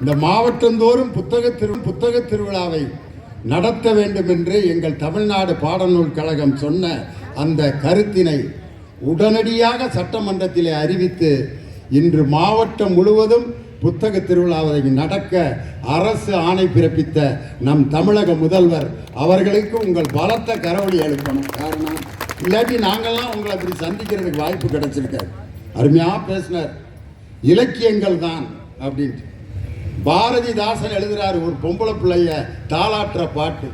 இந்த மாவட்டந்தோறும் புத்தக திரு புத்தக திருவிழாவை நடத்த வேண்டும் என்று எங்கள் தமிழ்நாடு பாடநூல் கழகம் சொன்ன அந்த கருத்தினை உடனடியாக சட்டமன்றத்திலே அறிவித்து இன்று மாவட்டம் முழுவதும் புத்தக திருவிழாவை நடக்க அரசு ஆணை பிறப்பித்த நம் தமிழக முதல்வர் அவர்களுக்கு உங்கள் பலத்த கரவொலி எழுப்பணும். காரணம் இல்லாட்டி நாங்கள்லாம் உங்களை அப்படி சந்திக்கிறதுக்கு வாய்ப்பு கிடைச்சிருக்காரு அருமையாக பேசினார். இலக்கியங்கள் தான் அப்படின்ட்டு. பாரதிதாசன் எழுதுறாரு ஒரு பொம்பளை பிள்ளைய தாளாற்ற பாட்டு.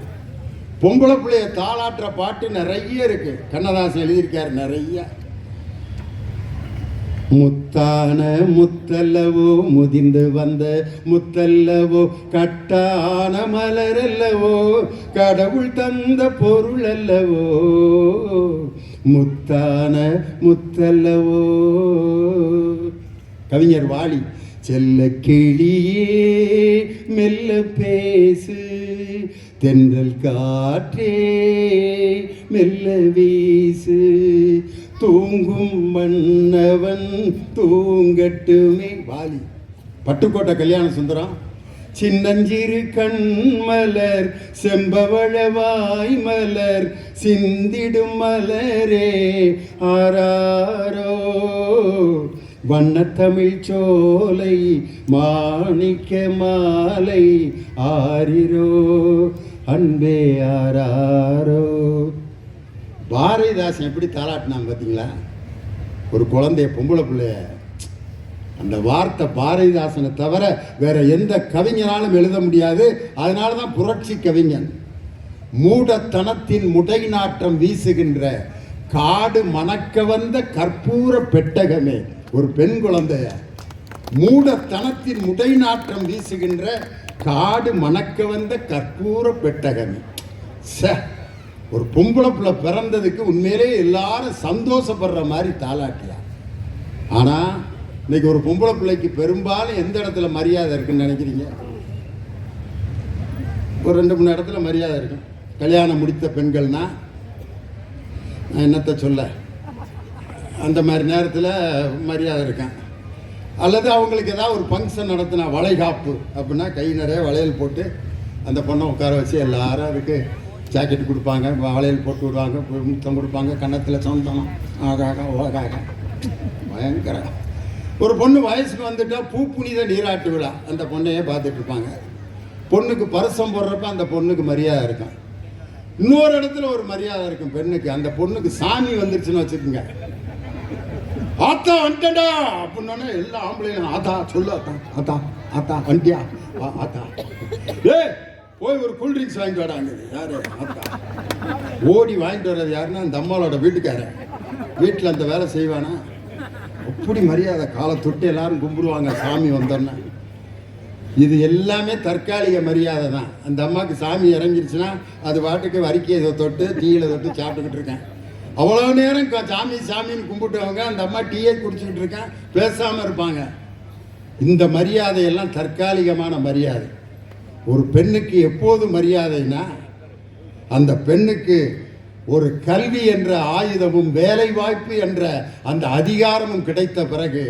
பொம்பளை பிள்ளைய தாளாற்ற பாட்டு நிறைய இருக்கு. கண்ணதாசன் எழுதியிருக்காரு நிறைய. முத்தான முத்தல்லவோ முதிர்ந்து வந்த முத்தல்லவோ கட்டான மலர் அல்லவோ கடவுள் தந்த பொருள் அல்லவோ முத்தான முத்தல்லவோ. கவிஞர் வாலி செல்ல கிளியே மெல்ல பேசு. தென்றல் காற்றே மெல்ல வீசு. தூங்கும் மன்னவன் தூங்கட்டுமே. வாலி. பட்டுக்கோட்டை கல்யாண சுந்தரம். சின்னஞ்சிறு கண்மலர் செம்பவழவாய் மலர் சிந்திடும் மலரே. ஆராரோ வண்ணத்தமிழ் சோலை மாணிக்க மாலை ஆரிரோ அன்பே ஆராரோ. பாரதிதாசன் எப்படி தாளாட்டினான் பார்த்தீங்களா? ஒரு குழந்தைய பொம்பளை பிள்ளைய. அந்த வார்த்தை பாரதிதாசனை தவிர வேற எந்த கவிஞனாலும் எழுத முடியாது. அதனால தான் புரட்சி கவிஞன். மூடத்தனத்தின் முடை நாட்டம் வீசுகின்ற காடு மணக்க வந்த கற்பூர பெட்டகமே. ஒரு பெண் குழந்தைய மூடத்தனத்தின் முடை நாற்றம் வீசுகின்ற காடு மணக்க வந்த கற்பூர பெட்டகமி. ச ஒரு பொம்பளை பிள்ளை பிறந்ததுக்கு உண்மையிலே எல்லாரும் சந்தோஷப்படுற மாதிரி தாளாட்டியா ஆனால் இன்னைக்கு ஒரு பொம்பளை பிள்ளைக்கு பெரும்பாலும் எந்த இடத்துல மரியாதை இருக்குன்னு நினைக்கிறீங்க? ஒரு ரெண்டு மூணு இடத்துல மரியாதை இருக்கும். கல்யாணம் முடித்த பெண்கள்னா நான் என்னத்தை சொல்ல? அந்த மாதிரி நேரத்தில் மரியாதை இருக்கேன். அல்லது அவங்களுக்கு ஏதாவது ஒரு ஃபங்க்ஷன் நடத்தினா வளைகாப்பு அப்படின்னா கை நிறைய வளையல் போட்டு அந்த பொண்ணை உட்கார வச்சு எல்லாரும் அதுக்கு ஜாக்கெட் கொடுப்பாங்க வளையல் போட்டு விடுவாங்க முத்தம் கொடுப்பாங்க கன்னத்தில் சொந்தம் ஆகாக ஓகாக பயங்கர. ஒரு பொண்ணு வயசுக்கு வந்துட்டால் பூ புனித நீராட்டு விழா. அந்த பொண்ணையே பார்த்துட்டு இருப்பாங்க. பொண்ணுக்கு பரசம் போடுறப்ப அந்த பொண்ணுக்கு மரியாதை இருக்கும். இன்னொரு இடத்துல ஒரு மரியாதை இருக்கும் பெண்ணுக்கு. அந்த பொண்ணுக்கு சாமி வந்துருச்சுன்னு வச்சுக்கோங்க. ஆத்தா வந்துட்டா அப்படின்னோடனே எல்லா ஆம்பளைங்களும் ஆத்தா சொல்லு ஆத்தா ஆத்தா ஆத்தா வண்டியா? ஆத்தா. ஏ போய் ஒரு கூல் ட்ரிங்க்ஸ் வாங்கிட்டு வராங்க யாரு? ஆத்தா. ஓடி வாங்கிட்டு வர்றது யாருன்னா அந்த அம்மாவோட வீட்டுக்காரன். வீட்டில் அந்த வேலை செய்வானா? அப்படி மரியாதை காலை தொட்டு எல்லாரும் கும்பிடுவாங்க சாமி வந்தோன்னே இது எல்லாமே தற்காலிக மரியாதை தான். அந்த அம்மாவுக்கு சாமி இறங்கிருச்சுன்னா அது பாட்டுக்கு வரிக்கையை தொட்டு தீயில தொட்டு சாப்பிட்டுக்கிட்டு இருக்கேன். அவ்வளோ நேரம் சாமி சாமின்னு கும்பிட்டவங்க அந்த அம்மா டீயை குடிச்சுக்கிட்டு இருக்கேன் பேசாமல் இருப்பாங்க. இந்த மரியாதையெல்லாம் தற்காலிகமான மரியாதை. ஒரு பெண்ணுக்கு எப்போது மரியாதைனா அந்த பெண்ணுக்கு ஒரு கல்வி என்ற ஆயுதமும் வேலை வாய்ப்பு என்ற அந்த அதிகாரமும் கிடைத்த பிறகு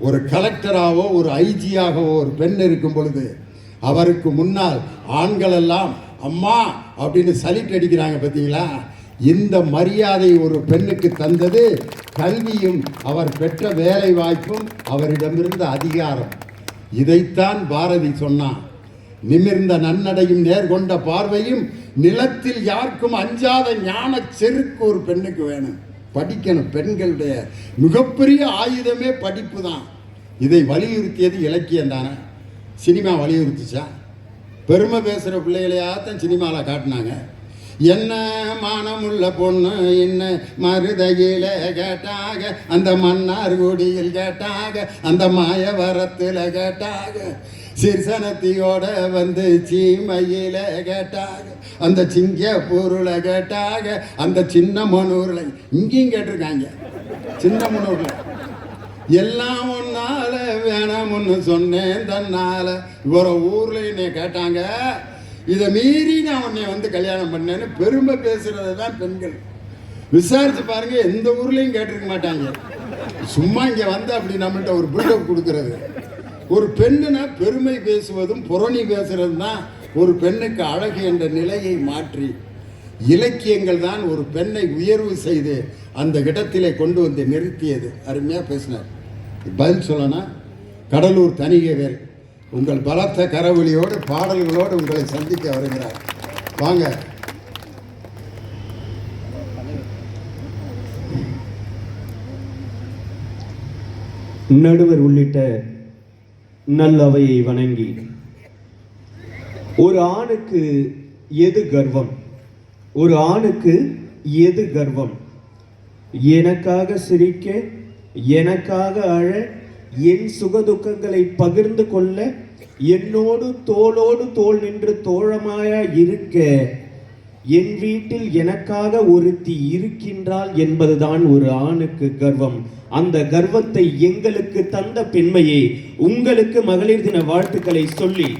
ஒரு கலெக்டராகவோ ஒரு ஐஜியாகவோ ஒரு பெண் இருக்கும் பொழுது அவருக்கு முன்னால் ஆண்களெல்லாம் அம்மா! அப்படின்னு சலிட்டு அடிக்கிறாங்க பார்த்தீங்களா இந்த மரியாதை ஒரு பெண்ணுக்கு தந்தது கல்வியும் அவர் பெற்ற வேலை வாய்ப்பும் அவரிடமிருந்த அதிகாரம். இதைத்தான் பாரதி சொன்னான். நிமிர்ந்த நன்னடையும் நேர்கொண்ட பார்வையும் நிலத்தில் யாருக்கும் அஞ்சாத ஞான செருக்கு ஒரு பெண்ணுக்கு வேணும். படிக்கணும். பெண்களுடைய மிகப்பெரிய ஆயுதமே படிப்பு தான். இதை வலியுறுத்தியது இலக்கியம் தானே? சினிமா வலியுறுத்திச்சா? பெருமை பேசுகிற பிள்ளைகளையாத்தான் சினிமாவில் காட்டினாங்க. என்ன மானமுள்ள பொண்ணு என்ன மருதையில கேட்டாக அந்த மன்னார் குடியில் கேட்டாக அந்த மாயவரத்தில் கேட்டாக சிறுசனத்தியோட வந்து சீமையில கேட்டாக அந்த சிங்கப்பூரில் கேட்டாக அந்த சின்ன மனூரில் இங்கேயும் கேட்டிருக்காங்க சின்ன மனூரில் எல்லாம் ஒன்னால வேணாம்னு சொன்னேன் தன்னால. இவர ஊர்ல என்னை கேட்டாங்க இதை மீறி நான் உன்னை வந்து கல்யாணம் பண்ணேன்னு பெருமை பேசுறது தான் பெண்கள். விசாரிச்சு பாருங்க எந்த ஊர்லயும் கேட்டிருக்க மாட்டாங்க. சும்மா இங்க வந்து அப்படி நம்மள்கிட்ட ஒரு பில்டப் கொடுக்கறது. ஒரு பெண்ணுனா பெருமை பேசுவதும் புரணி பேசுறதும் தான் ஒரு பெண்ணுக்கு அழகு என்ற நிலையை மாற்றி இலக்கியங்கள் தான் ஒரு பெண்ணை உயர்வு செய்து அந்த இடத்திலே கொண்டு வந்து நிறுத்தியது. அருமையாக பேசினார். பதில் சொல்லனா கடலூர் தனிகவேல் உங்கள் பலத்த கரவொலியோடு பாடல்களோடு உங்களை சந்திக்க வருகிறார். வாங்க. நடுவர் உள்ளிட்ட நல்லவையை வணங்கி ஒரு ஆணுக்கு எது கர்வம்? ஒரு ஆணுக்கு எது கர்வம்? எனக்காக சிரிக்க எனக்காக அழ என் சுகதுக்கங்களை பகிர்ந்து கொள்ள என்னோடு தோளோடு தோள் நின்று தோழமாயா இருக்க என் வீட்டில் எனக்காக ஒருத்தி இருக்கின்றாள் என்பதுதான் ஒரு ஆணுக்கு கர்வம். அந்த கர்வத்தை எங்களுக்கு தந்த பெண்மையே உங்களுக்கு மகளிர் தின வாழ்த்துக்களை சொல்லி.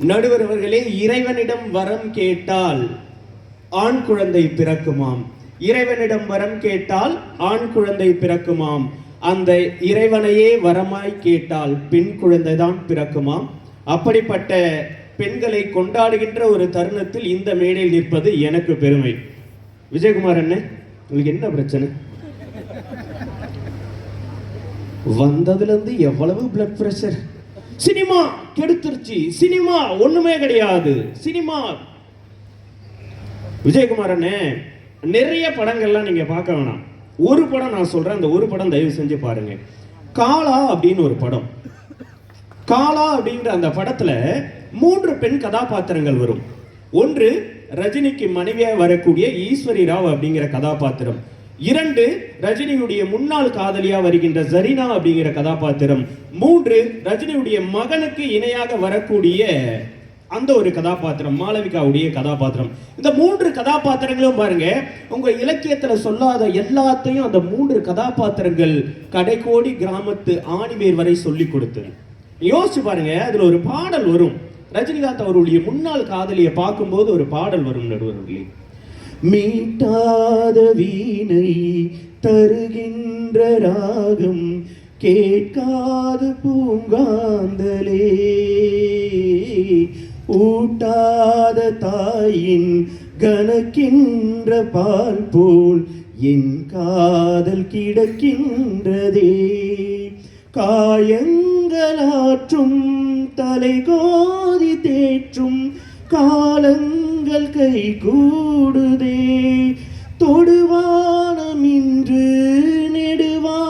நடுவர் அவர்களே இறைவனிடம் வரம் கேட்டால் ஆண் குழந்தை பிறக்குமாம். இறைவனிடம் வரம் கேட்டால் ஆண் குழந்தை பிறக்குமாம். அந்த இறைவனையே வரமாய் கேட்டால் பெண் குழந்தை தான் பிறக்குமாம். அப்படிப்பட்ட பெண்களை கொண்டாடுகின்ற ஒரு தருணத்தில் இந்த மேடையில் நிற்பது எனக்கு பெருமை. விஜயகுமார் அண்ணன் உங்களுக்கு என்ன பிரச்சனை? வந்ததுல இருந்து எவ்வளவு பிளட் பிரஷர் சினிமா கெடுத்துருச்சு. சினிமா ஒண்ணுமே கிடையாது. சினிமா. விஜயகுமார் அண்ணன் நிறைய படங்கள்லாம் நீங்கள் பார்க்க வேணாம். ஒரு படம் நான் சொல்கிறேன் அந்த ஒரு படம் தயவு செஞ்சு பாருங்க. காலா அப்படின்னு ஒரு படம். காலா அப்படிங்கிற அந்த படத்தில் மூன்று பெண் கதாபாத்திரங்கள் வரும். ஒன்று ரஜினிக்கு மனைவியாக வரக்கூடிய ஈஸ்வரி ராவ் அப்படிங்கிற கதாபாத்திரம். இரண்டு ரஜினியுடைய முன்னாள் காதலியா வருகின்ற ஜரீனா அப்படிங்கிற கதாபாத்திரம். மூன்று ரஜினியுடைய மகனுக்கு இணையாக வரக்கூடிய அந்த ஒரு கதாபாத்திரம் மாளவிகாவுடைய கதாபாத்திரம். இந்த மூன்று கதாபாத்திரங்களும் பாருங்க உங்க இலக்கியத்துல சொல்லாத எல்லாத்தையும் அந்த மூன்று கதாபாத்திரங்கள் கடைக்கோடி கிராமத்து ஆணிவேர் வரை சொல்லி கொடுத்தது யோசிச்சு பாருங்க அதுல ஒரு பாடல் வரும். ரஜினிகாந்த் அவருடைய முன்னாள் காதலியை பார்க்கும்போது ஒரு பாடல் வரும் நடுவர்களே மீட்டாத வீணை தருகின்ற ராகம் கேட்காத பூங்காந்தலே. ஊட்டாத தாயின் கணக்கின்ற பால் போல் என் காதல் கிடக்கின்றதே. காயங்களாற்றும் தலை கோதி தேற்றும் காலங்கள் கை கூடுதே தொடுவானம் இன்று நெடுவானமாகி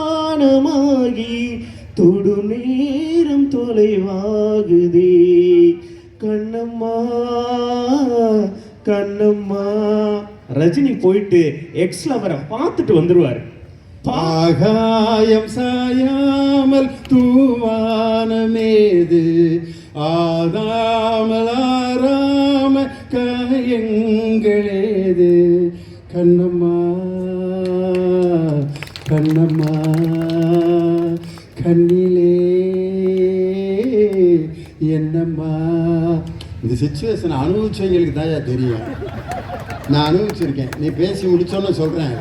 தொடு நேரம் தொலைவாகுதே. கண்ணம்மா கண்ணம்மா. ரஜினி போயிட்டு எக்ஸ் லவரை பார்த்துட்டு வந்துருவாரு. பாகாயம் சாயாமல் தூவானமேது. ஆதாமல் ஆறாம காயங்களேது. கண்ணம்மா கண்ணம்மா கண்ணி சுச்சுவேஷனை அனுபவிச்சவங்களுக்கு தான் தெரியும். நான் அனுபவிச்சிருக்கேன். நீ பேசி முடிச்சோன்னு சொல்கிறேன்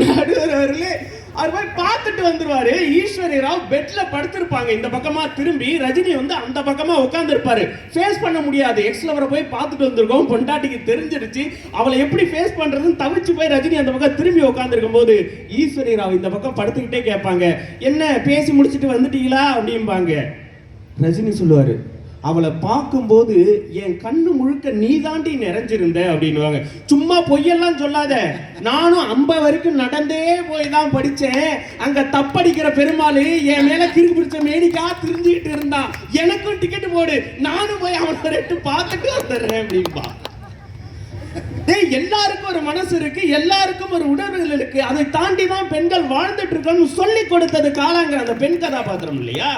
நடுவர் அவர்களே அவர் போய் பார்த்துட்டு வந்துருவாரு. ஈஸ்வரி ராவ் பெட்ல படுத்திருப்பாங்க. இந்த பக்கமா திரும்பி ரஜினி வந்து அந்த பக்கமா உட்கார்ந்து இருப்பாரு ஃபேஸ் பண்ண முடியாது. எக்ஸ் லவரை போய் பார்த்துட்டு வந்திருக்கோம். பொண்டாட்டிக்கு தெரிஞ்சிருச்சு அவளை எப்படி ஃபேஸ் பண்றதுன்னு தவிச்சு போய் ரஜினி அந்த பக்கம் திரும்பி உட்கார்ந்துருக்கும் போது ஈஸ்வரி ராவ் இந்த பக்கம் படுத்துக்கிட்டே கேட்பாங்க. என்ன பேசி முடிச்சுட்டு வந்துட்டீங்களா? அப்படிம்பாங்க. ரஜினி சொல்லுவாரு அவளை பார்க்கும்போது என் கண்ணு முழுக்க நீ தாண்டி நிறைஞ்சிருந்த அப்படின்னுவாங்க. சும்மா பொய்யெல்லாம் சொல்லாத. நானும் அம்ப வரைக்கும் நடந்தே போய் தான் படித்தேன். அங்க தப்படிக்கிற பெருமாள் என் மேல கிறுக்கு பிடிச்ச மேனிக்கா திரிஞ்சுக்கிட்டு இருந்தான் எனக்கும் டிக்கெட் போடு. நானும் போய் அவனை ரெட்டு பார்த்துட்டு வந்துடுறேன் அப்படின்பா ஏய் எல்லாருக்கும் ஒரு மனசு இருக்கு. எல்லாருக்கும் ஒரு உணர்வுகள் இருக்கு. அதை தாண்டி தான் பெண்கள் வாழ்ந்துட்டு இருக்கணும்னு சொல்லி கொடுத்தது காலாங்கிற அந்த பெண் கதாபாத்திரம் இல்லையா?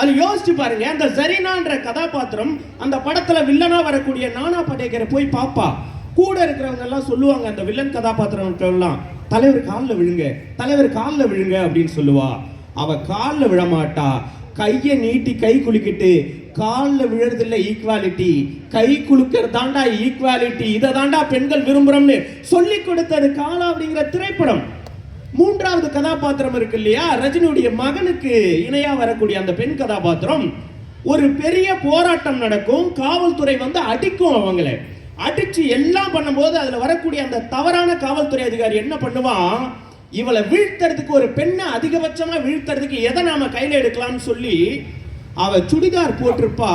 அது யோசிச்சு பாருங்க அந்த ஜரீனான்ற கதாபாத்திரம் அந்த படத்துல வில்லனா வரக்கூடிய நானா படேகரை போய் பாப்பா. கூட இருக்கிறவங்க எல்லாம் சொல்லுவாங்க அந்த வில்லன் கதாபாத்திரம் எல்லாம் தலைவர் காலில் விழுங்க தலைவர் காலில் விழுங்க அப்படின்னு சொல்லுவா. அவ காலில் விழமாட்டா. கையை நீட்டி கை குலுக்கிட்டு காலில் விழுறதில்ல ஈக்குவாலிட்டி கை குலுக்கிறது தாண்டா ஈக்குவாலிட்டி இதை தாண்டா பெண்கள் விரும்புறோம்னு சொல்லி கொடுத்தது காலா அப்படிங்கிற திரைப்படம். மூன்றாவது கதாபாத்திரம் இருக்கு இல்லையா? ரஜினியுடைய மகனுக்கு இணையா வரக்கூடிய அந்த பெண் கதாபாத்திரம். ஒரு பெரிய போராட்டம் நடக்கும். காவல்துறை வந்து அடிக்கும் அவங்கள. அடிச்சு எல்லாம் பண்ணும்போது அதுல வரக்கூடிய அந்த தவறான காவல்துறை அதிகாரி என்ன பண்ணுவான் இவளை வீழ்த்துறதுக்கு ஒரு பெண்ணை அதிகபட்சமா வீழ்த்துறதுக்கு எதை நாம கையில எடுக்கலாம்னு சொல்லி அவ சுடிதார் போட்டிருப்பா.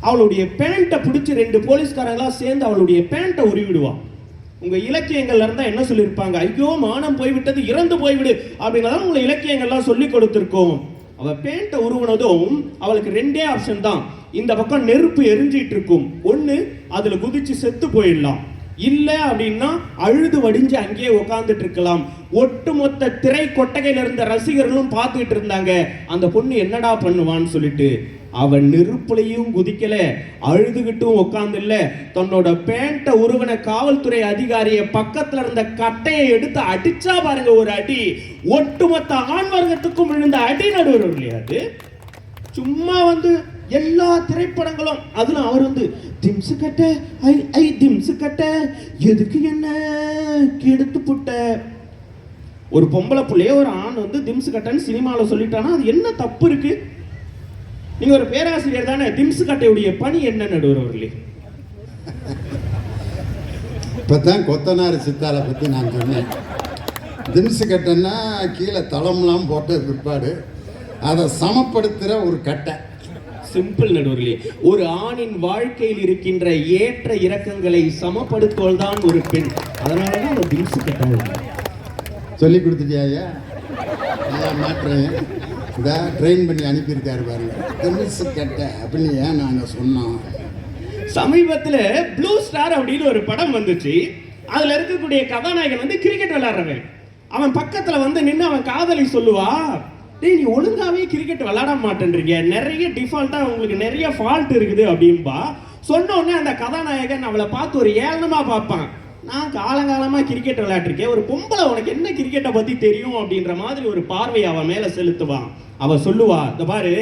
அவளுடைய பேண்ட்டை பிடிச்சி ரெண்டு போலீஸ்காரங்களாம் சேர்ந்து அவளுடைய பேண்ட்டை உருவிடுவான் உங்க இலக்கியங்கள்ல இருந்தா என்ன சொல்லியிருப்பாங்க? ஐயோ மானம் போய்விட்டது இறந்து போய்விடு அப்படின்னா உங்களை இலக்கியங்கள்லாம் சொல்லி கொடுத்திருக்கோம். அவ பேண்ட்டை உருவனதும் அவளுக்கு ரெண்டே ஆப்ஷன் தான். இந்த பக்கம் நெருப்பு எரிஞ்சிட்டு இருக்கும் ஒன்று அதில் குதிச்சு செத்து போயிடலாம். இல்லை அப்படின்னா அழுது வடிஞ்சு அங்கேயே உட்காந்துட்டு இருக்கலாம் ஒட்டுமொத்த திரை கொட்டகையில் இருந்த ரசிகர்களும் பார்த்துக்கிட்டு இருந்தாங்க. அந்த பொண்ணு என்னடா பண்ணுவான்னு சொல்லிட்டு அவன் நெருப்புலையும் குதிக்கல அழுதுகிட்டும் உட்கார்ந்து இல்ல தன்னோட பேண்ட உருவன காவல்துறை அதிகாரிய பக்கத்துல இருந்த கட்டையை எடுத்து அடிச்சா பாருங்க ஒரு அடி. ஒட்டுமொத்த ஆண் வர்க்கத்துக்கும் விழுந்த அடி நடுவர் இல்லையா அது? சும்மா வந்து எல்லா திரைப்படங்களும் அதுல அவர் வந்து திம்சு கட்ட ஐ ஐ திம்சு கட்ட எதுக்கு என்ன கெடுத்து புட்ட? ஒரு பொம்பளை பிள்ளைய ஒரு ஆண் வந்து திம்சு கட்டன்னு சினிமாவில் சொல்லிட்டானா அது என்ன தப்பு இருக்குது நீங்க ஒரு பேராசிரியர் தானே திம்சு கட்டையுடைய பணி என்ன நடுவர் அவர்களே இப்போ தான் கொத்தனார் சித்தாலை பற்றி நான் சொன்னேன். திம்சு கட்டைன்னா கீழே தளம்லாம் போட்ட பிற்பாடு அதை சமப்படுத்துகிற ஒரு கட்டை. சிம்பிள் நடுவர்களே ஒரு ஆணின் வாழ்க்கையில் இருக்கின்ற ஏற்ற இறக்கங்களை சமப்படுத்துவல் தான் ஒரு பெண். அதனால தான் அந்த திம்சு கட்டை. சொல்லி கொடுத்துட்டியா ஐயா? ஐயா மாற்றேன் இதா ட்ரெயின் பண்ணி அனுப்பியிருக்காரு பாருங்க. திம்சு கட்டை அப்படின்னு ஏன் நாங்கள் சொன்னோம்? சமீபத்தில் ப்ளூ ஸ்டார் அப்படின்னு ஒரு படம் வந்துச்சு. அதில் இருக்கக்கூடிய கதாநாயகன் வந்து கிரிக்கெட் விளையாடுறவன். அவன் பக்கத்தில் வந்து நின்று அவன் காதலி சொல்லுவா டேய் நீ ஒழுங்காவே கிரிக்கெட் விளாட மாட்டேன்றீங்க. நிறைய டிஃபால்ட்டாக உங்களுக்கு நிறைய ஃபால்ட் இருக்குது அப்படின்பா சொன்ன உடனே அந்த கதாநாயகன் அவளை பார்த்து ஒரு ஏளனமாக பார்ப்பான். நான் காலங்காலமாக கிரிக்கெட் விளையாட்டுருக்கேன். ஒரு பொம்பளை உனக்கு என்ன கிரிக்கெட்டை பற்றி தெரியும் அப்படின்ற மாதிரி ஒரு பார்வை அவன் மேலே செலுத்துவான். அவள் சொல்லுவா இந்த பாரு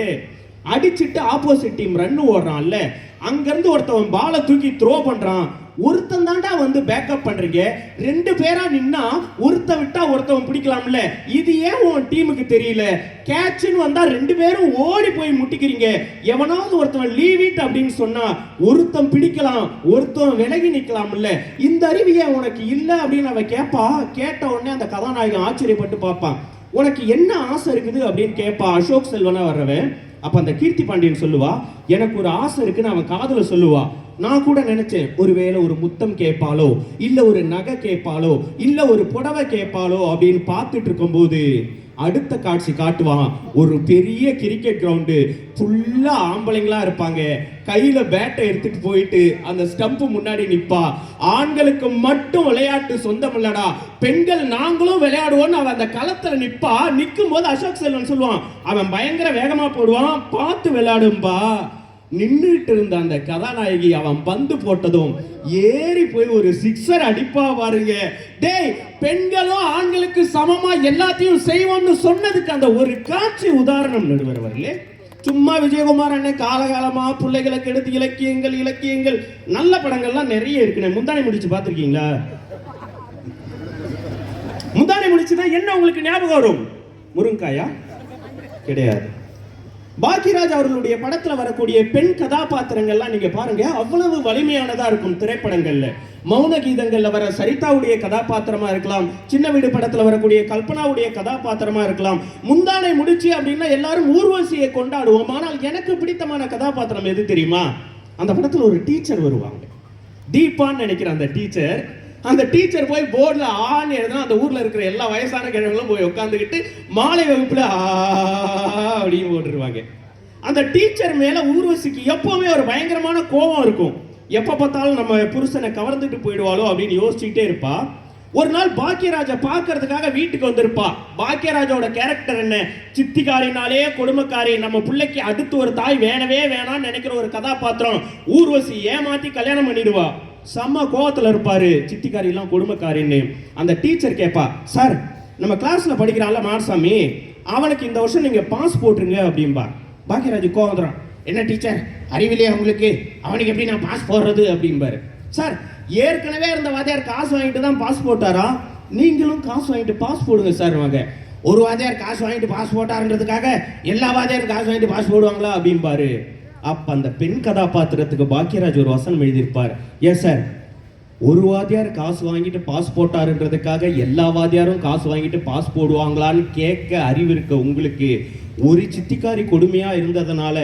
அடிச்சுட்டு ஆப்போசிட் டீம் ரன் ஓடுறான்ல. அங்கேருந்து ஒருத்தவன் பாலை தூக்கி த்ரோ பண்ணுறான் ஒருத்தன் தாண்டா வந்து பேக்கப் பண்றீங்க. ரெண்டு பேரா நின்னா ஒருத்த விட்டா ஒருத்தவன் பிடிக்கலாம்ல. இது ஏன் உன் டீமுக்கு தெரியல? கேட்ச்னு வந்தா ரெண்டு பேரும் ஓடி போய் முட்டிக்கிறீங்க. எவனாவது ஒருத்தவன் லீவ் இட் அப்படின்னு சொன்னா ஒருத்தன் பிடிக்கலாம் ஒருத்தன் விலகி நிக்கலாம்ல. இந்த அறிவு ஏன் உனக்கு இல்ல அப்படின்னு அவ கேட்பா கேட்ட உடனே அந்த கதாநாயகன் ஆச்சரியப்பட்டு பார்ப்பான். உனக்கு என்ன ஆசை இருக்குது அப்படின்னு கேட்பா அசோக் செல்வனா வர்றவன். அப்ப அந்த கீர்த்தி பாண்டியன் சொல்லுவா எனக்கு ஒரு ஆசை இருக்குன்னு அவன் காதல சொல்லுவா. நான் கூட நினைச்சேன் ஒருவேளை ஒரு முத்தம் கேட்பாளோ இல்ல ஒரு நகை கேட்பாளோ இல்ல ஒரு புடவை கேட்பாளோ அப்படின்னு பார்த்துட்டு இருக்கும்போது அடுத்த காட்சி காட்டுவான். ஒரு பெரிய கிரிக்கெட் கிரவுண்டு ஃபுல்லா ஆம்பளைங்களா இருப்பாங்க. கையில பேட்டை எடுத்துட்டு போயிட்டு அந்த ஸ்டம்ப் முன்னாடி நிற்பா ஆண்களுக்கு மட்டும் விளையாட்டு சொந்தம் இல்லடா பெண்கள் நாங்களும் விளையாடுவோம்னு அவன் அந்த களத்துல நிற்பா நிற்கும் போது அசோக் செல்வன் சொல்லுவான் அவன் பயங்கர வேகமா போடுவான் பார்த்து விளையாடும்பா. நின்றுட்டு இருந்த அந்த கதாநாயகி அவன் பந்து போட்டதும் ஏறி போய் ஒரு சிக்ஸர் அடிப்பா பாருங்க. டேய் பெண்களும் ஆண்களுக்கு சமமா எல்லாத்தையும் செய்வோம்னு சொன்னதுக்கு அந்த ஒரு காட்சி உதாரணம் நடுவர் அவர்களே. சும்மா விஜயகுமார் அண்ணன் காலகாலமா பிள்ளைகளுக்கு எடுத்து இலக்கியங்கள் இலக்கியங்கள். நல்ல படங்கள்லாம் நிறைய இருக்குண்ணே முந்தானை முடிச்சு பார்த்துருக்கீங்களா? முந்தானை முடிச்சுதான் என்ன உங்களுக்கு ஞாபகம் வரும்? முருங்காயா? கிடையாது. பாக்கியராஜ் அவர்களுடைய படத்துல வரக்கூடிய பெண் கதாபாத்திரங்கள்லாம் நீங்க பாருங்க அவ்வளவு வலிமையானதா இருக்கும் திரைப்படங்கள்ல. மௌன கீதங்கள்ல வர சரிதாவுடைய கதாபாத்திரமா இருக்கலாம் சின்ன வீடு படத்துல வரக்கூடிய கல்பனாவுடைய கதாபாத்திரமா இருக்கலாம். முந்தானை முடிச்சு அப்படின்னா எல்லாரும் ஊர்வசியை கொண்டாடுவோம். ஆனால் எனக்கு பிடித்தமான கதாபாத்திரம் எது தெரியுமா? அந்த படத்துல ஒரு டீச்சர் வருவாங்க. தீபான்னு நினைக்கிறேன் அந்த டீச்சர் அந்த டீச்சர் போய் போர்டில் ஆன்னு எழுதுனா அந்த ஊரில் இருக்கிற எல்லா வயசான கிழவங்களும் போய் உட்காந்துக்கிட்டு மாலை வகுப்பில் ஆ அப்படின்னு போட்டுருவாங்க. அந்த டீச்சர் மேலே ஊர்வசிக்கு எப்போவுமே ஒரு பயங்கரமான கோபம் இருக்கும். எப்போ பார்த்தாலும் நம்ம புருஷனை கவர்ந்துட்டு போயிடுவாளோ அப்படின்னு யோசிச்சுட்டே இருப்பா. ஒரு நாள் பாக்கியராஜை பார்க்கறதுக்காக வீட்டுக்கு வந்திருப்பா. பாக்கியராஜோட கேரக்டர் என்ன? சித்திகாரினாலே கொடுமைக்காரி. நம்ம பிள்ளைக்கு அடுத்து ஒரு தாய் வேணவே வேணாம்னு நினைக்கிற ஒரு கதாபாத்திரம். ஊர்வசி ஏமாத்தி கல்யாணம் பண்ணிடுவா. செம்ம கோவத்தில் இருப்பார். சித்திக்காரியெல்லாம் கொடுமைக்காரின்னு. அந்த டீச்சர் கேட்பா சார் நம்ம கிளாஸில் படிக்கிறான்ல மாரசாமி அவனுக்கு இந்த வருஷம் நீங்கள் பாஸ் போட்டுருங்க அப்படின்பா பாக்கியராஜ் கோவம் என்ன டீச்சர் அறிவிலே அவங்களுக்கு அவனுக்கு எப்படி நான் பாஸ் போடுறது? அப்படிம்பாரு. சார் ஏற்கனவே இருந்த வாத்தியார் காசு வாங்கிட்டு தான் பாஸ் போட்டாரா? நீங்களும் காசு வாங்கிட்டு பாஸ் போடுங்க சார் வாங்க. ஒரு வாத்தியார் காசு வாங்கிட்டு பாஸ் போட்டாருன்றதுக்காக எல்லா வாத்தியாரும் காசு வாங்கிட்டு பாஸ் போடுவாங்களா? அப்படிம்பாரு. அப்ப அந்த பெண் கதாபாத்திரத்துக்கு பாக்கியராஜ் ஒரு வசனம் எழுதியிருப்பார். ஏன் சார்? ஒரு வாத்தியார் காசு வாங்கிட்டு பாஸ் போட்டாருன்றதுக்காக எல்லா வாத்தியாரும் காசு வாங்கிட்டு பாஸ் போடுவாங்களான்னு கேட்க அறிவு இருக்க உங்களுக்கு ஒரு சித்திக்காரி கொடுமையா இருந்ததுனால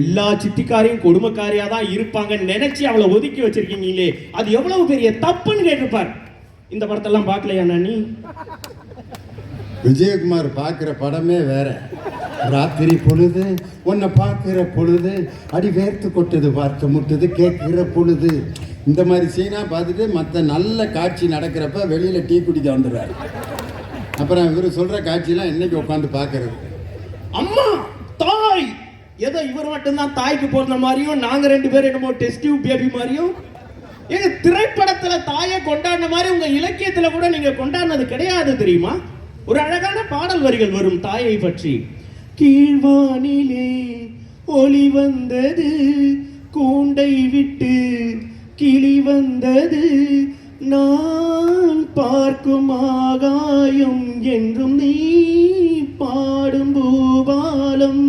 எல்லா சித்திக்காரையும் கொடுமைக்காரியா தான் இருப்பாங்கன்னு நினைச்சு அவளை ஒதுக்கி வச்சிருக்கீங்களே அது எவ்வளவு பெரிய தப்புன்னு கேட்டிருப்பார். இந்த படத்தெல்லாம் பார்க்கலையா நீ? விஜயகுமார் பார்க்குற படமே வேற. ராத்திரி பொழுது உன்னை பார்க்குற பொழுது அடி வேர்த்து கொட்டுது பார்த்து முட்டுது கேட்குற பொழுது. இந்த மாதிரி சீனாக பார்த்துட்டு மற்ற நல்ல காட்சி நடக்கிறப்ப வெளியில் டீ குடிக்க வந்துடுறாரு. அப்புறம் இவர் சொல்கிற காட்சியெல்லாம் என்றைக்கு உட்காந்து பார்க்கறது. அம்மா தாய்! ஏதோ இவர் மட்டும்தான் தாய்க்கு பிறந்த மாதிரியும் நாங்கள் ரெண்டு பேரும் என்னமோ டெஸ்டிவ் பேபி மாதிரியும் எங்க திரைப்படத்துல தாயை கொண்டாடின மாதிரி உங்க இலக்கியத்துல கூட நீங்க கொண்டாடினது கிடையாது தெரியுமா? ஒரு அழகான பாடல் வரிகள் வரும் தாயை பற்றி. கீழ்வானிலே ஒளி வந்தது கூண்டை விட்டு கிளி வந்தது. நான் பார்க்கும் ஆகாயம் என்றும் நீ பாடும் பூபாலம்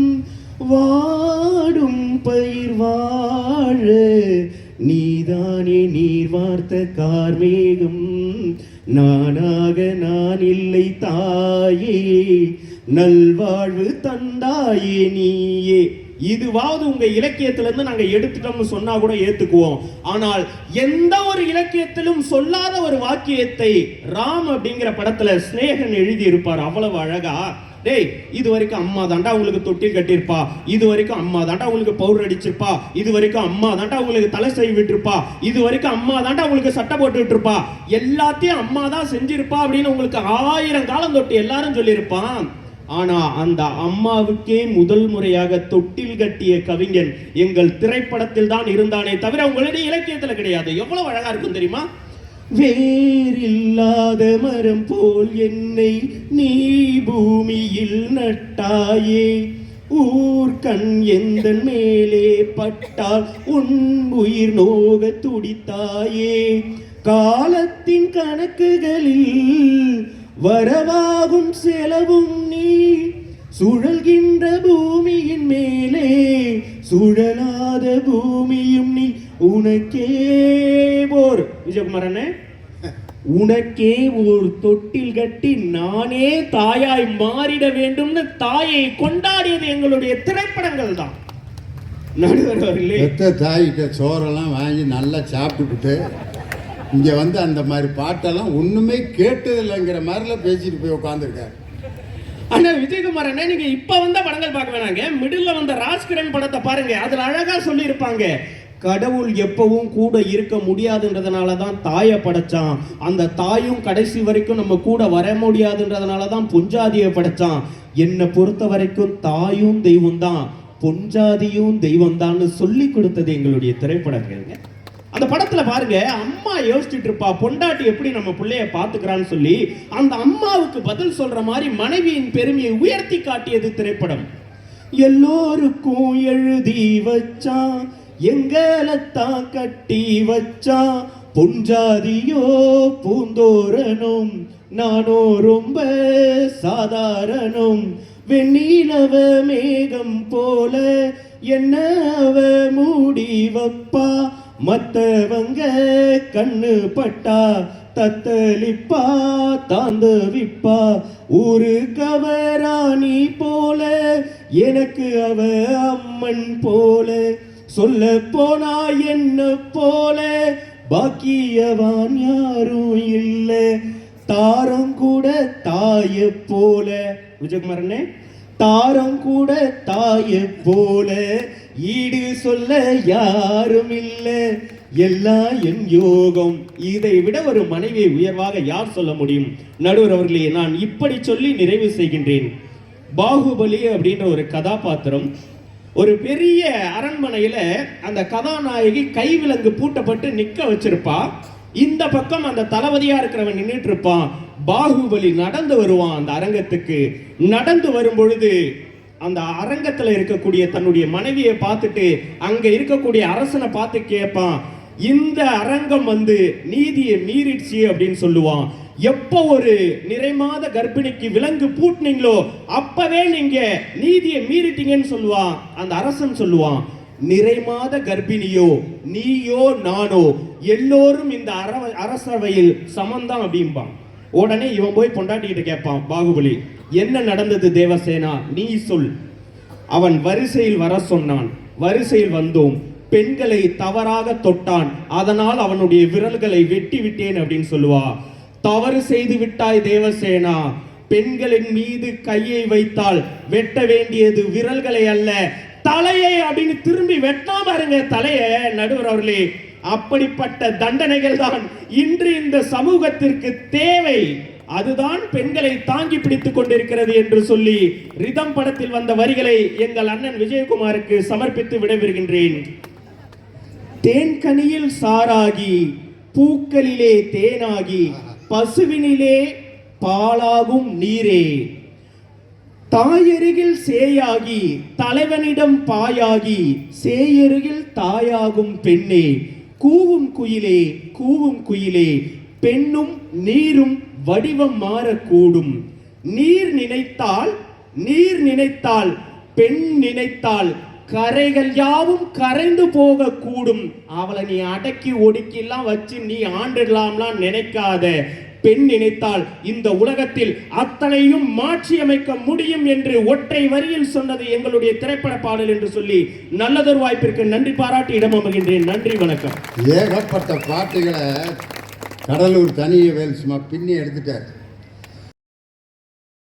வாடும் பயிர் வாழ நீதானே நீர் வார்த்த கார்மேகம். நானாக நான் இல்லை தாயே நல்வாழ்வு தந்தாயே நீயே. இதுவாவது உங்க இலக்கியத்துல இருந்து நாங்க எடுத்துட்டோம்னு சொன்னா கூட ஏத்துக்குவோம். ஆனால் எந்த ஒரு இலக்கியத்திலும் சொல்லாத ஒரு வாக்கியத்தை ராம் அப்படிங்கிற படத்துல சிநேகன் எழுதி இருப்பார் அவ்வளவு அழகா. டேய் இது வரைக்கும் அம்மா தாண்டா உங்களுக்கு தொட்டில் கட்டியிருப்பா. இது வரைக்கும் அம்மா தாண்டா உங்களுக்கு பவுடர் அடிச்சிருப்பா. இது வரைக்கும் அம்மா தாண்டா உங்களுக்கு தலை செய்ய விட்டுருப்பா. இது வரைக்கும் அம்மா தாண்டா உங்களுக்கு சட்டை போட்டு இருப்பா எல்லாத்தையும் அம்மா தான் செஞ்சிருப்பா அப்படின்னு உங்களுக்கு ஆயிரம் காலம் தொட்டு எல்லாரும் சொல்லியிருப்பான். ஆனா அந்த அம்மாவுக்கே முதல் முறையாக தொட்டில் கட்டிய கவிஞன் எங்கள் திரைப்படத்தில் தான் இருந்தானே தவிர உங்களுடைய இலக்கியத்துல கிடையாது. எவ்வளவு அழகா இருக்கும் தெரியுமா? வேறில்லாத மரம் போல் என்னை நீ பூமியில் நட்டாயே. ஊர்கண் எந்த மேலே பட்டால் உன் உயிர் நோக துடித்தாயே. காலத்தின் கணக்குகளில் வரவாகும் செலவும் நீ. சுழல்கின்ற பூமியின் மேலே சுழலாத பூமியும் நீ. உனக்கே போர். விஜயகுமார் உனக்கே ஒரு தொட்டில் கட்டி நானே தாயாய் மாறிட வேண்டும்னு தாயை கொண்டாடியது எங்களுடைய திரைப்படங்கள் தான். நடுவர் அவர்களே. தாய்கிட்ட சோறெல்லாம் வாங்கி நல்லா சாப்பிட்டுட்டு இங்கே வந்து அந்த மாதிரி பாட்டெல்லாம் ஒன்றுமே கேட்டதில்லைங்கிற மாதிரிலாம் பேசிட்டு போய் உட்காந்துருக்காரு அண்ணா விஜயகுமார் அண்ணா நீங்க இப்ப வந்த படங்கள் பார்க்க வேணாங்க. மிடில் வந்த ராஜ்கிரண் படத்தை பாருங்க. அதுல அழகா சொல்லி இருப்பாங்க கடவுள் எப்பவும் கூட இருக்க முடியாதுன்றதுனால தான் தாயை படைச்சான். அந்த தாயும் கடைசி வரைக்கும் நம்ம கூட வர முடியாதுன்றதுனால தான் பொஞ்சாதியை படைச்சான். என்னை பொறுத்த வரைக்கும் தாயும் தெய்வம் தான் பொஞ்சாதியும் தெய்வம் தான்னு சொல்லி கொடுத்தது எங்களுடைய திரைப்படங்கள்ங்க. அந்த படத்துல பாருங்க அம்மா யோசிச்சுட்டு இருப்பா பொண்டாட்டி எப்படி நம்ம பிள்ளைய பாத்துக்கிறான்னு சொல்லி அந்த அம்மாவுக்கு பதில் சொல்ற மாதிரி மனைவியின் பெருமையை உயர்த்தி காட்டியது திரைப்படம். எல்லோருக்கும் எழுதி வச்சான் எங்களைத்தான் கட்டி வச்சான் பொஞ்சாதியோ பூந்தோரனும் நானோ ரொம்ப சாதாரணம். வெண்ணிலவ மேகம் போல என்ன அவ மூடி வப்பா மத்தவங்க கண்ணு பட்டா தத்தளிப்பா தாந்தவிப்பா ஒரு கவராணி போல எனக்கு அவ அம்மன் போல. சொல்ல போனா என்ன போல பாக்கியவான் யாரும் இல்லை. தாரம் கூட தாய போல. விஜயகுமார் தாரம் கூட தாய போல. ஈடு சொல்ல யாரும் இல்லை எல்லாம் என் யோகம். இதை விட ஒரு மனைவியை உயர்வாக யார் சொல்ல முடியும்? நடுவர் அவர்களே நான் இப்படி சொல்லி நிறைவு செய்கின்றேன். பாகுபலி அப்படின்ற ஒரு கதாபாத்திரம். ஒரு பெரிய அரண்மனையில அந்த கதாநாயகி கைவிலங்கு பூட்டப்பட்டு நிக்க வச்சிருப்பா. இந்த பக்கம் அந்த தளபதியா இருக்கிறவன் நின்றுட்டு இருப்பான். பாகுபலி நடந்து வருவான் அந்த அரங்கத்துக்கு. நடந்து வரும் பொழுது அந்த அரங்கத்தில் இருக்கக்கூடிய தன்னுடைய மனைவியை பார்த்துட்டு அங்கே இருக்கக்கூடிய அரசனை பார்த்து கேட்பான் இந்த அரங்கம் வந்து நீதியை மீறிடுச்சு அப்படின்னு சொல்லுவான். எப்போ ஒரு நிறைமாத கர்ப்பிணிக்கு விலங்கு பூட்டினீங்களோ அப்பவே நீங்க நீதியை மீறிட்டீங்கன்னு சொல்லுவான் அந்த அரசன் சொல்லுவான். நிறைமாத கர்ப்பிணியோ நீயோ நானோ எல்லோரும் இந்த அரவ அரசவையில் சமந்தான் அப்படிம்பான். உடனே இவன் போய் கொண்டாட்டிக்கிட்டு கேட்பான் பாகுபலி என்ன நடந்தது தேவசேனா? நீ சொல். அவன் வரிசையில் வர சொன்னான். வரிசையில் வந்தோம். பெண்களை தவறாக தொட்டான். அதனால் அவனுடைய விரல்களை வெட்டி விட்டேன் அப்படின்னு சொல்லுவா. தவறு செய்து விட்டாய் தேவசேனா. பெண்களின் மீது கையை வைத்தால் வெட்ட வேண்டியது விரல்களை அல்ல தலையை அப்படின்னு திரும்பி வெட்டாம இருங்க தலைய நடுவர் அவர்களே. அப்படிப்பட்ட தண்டனைகள் தான் இன்று இந்த சமூகத்திற்கு தேவை. அதுதான் பெண்களை தாங்கி பிடித்துக் கொண்டிருக்கிறது என்று சொல்லி ரிதம் படத்தில் வந்த வரிகளை எங்கள் அண்ணன் விஜயகுமாருக்கு சமர்ப்பித்து விடைபெறுகின்றேன். தேன்கனியில் சாராகி பூக்களிலே தேனாகி பசுவினிலே பாலாகும் நீரே. தாயருகில் சேயாகி தலைவனிடம் பாயாகி சேயருகில் தாயாகும் பெண்ணே. கூவும் குயிலே கூவும் குயிலே. பெண்ணும் நீரும் வடிவம் மாறக்கூடும். நீர் நினைத்தால் நீர் நினைத்தால் பெண் நினைத்தால் கரைகள் யாவும் கரைந்து போகக்கூடும். அவளை நீ அடக்கி ஒடுக்கிலாம் வச்சு நீ ஆண்டிடலாம்லாம் நினைக்காத. பெண் நினைத்தால் இந்த உலகத்தில் அத்தனையும் மாற்றி அமைக்க முடியும் என்று ஒற்றை வரியில் சொன்னது எங்களுடைய திரைப்பட பாடல் என்று சொல்லி நல்லதொரு வாய்ப்பிற்கு நன்றி பாராட்டி இடம் அமைகின்றேன் நன்றி வணக்கம். ஏகப்பட்ட பாட்டுகளை கடலூர் தனியவேல் சும்மா பின்னி எடுத்துட்டார்.